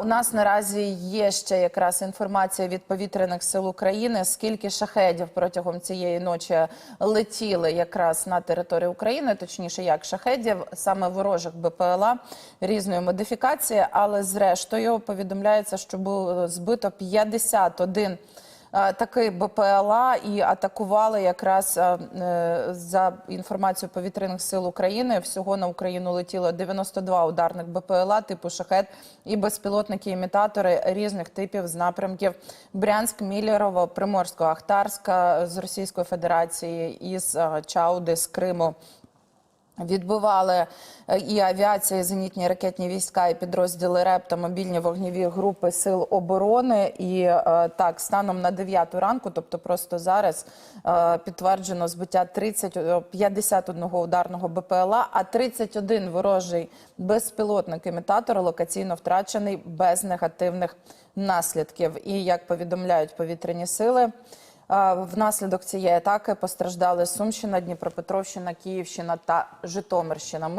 У нас наразі є ще якраз інформація від повітряних сил України, скільки шахедів протягом цієї ночі летіли якраз на територію України, точніше, як шахедів, саме ворожих БПЛА різної модифікації. Але зрештою повідомляється, що було збито 51 е, такий БПЛА і атакували якраз е, за інформацією повітряних сил України. Всього на Україну летіло 92 ударних БПЛА типу шахет і безпілотники імітатори різних типів з напрямків Брянськ, Мілєрово, Приморського, Ахтарська з Російської Федерації із Чауди з Криму. Відбивали е, і авіація, і зенітні ракетні війська, і підрозділи РЕП та мобільні вогневі групи сил оборони. І е, так, станом на 9 ранку, тобто просто зараз, е, підтверджено збиття 30, е, 51 ударного БПЛА, а 31 ворожий безпілотник імітатор локаційно втрачений без негативних наслідків. І як повідомляють повітряні сили. Внаслідок цієї атаки постраждали Сумщина, Дніпропетровщина, Київщина та Житомирщина. Ми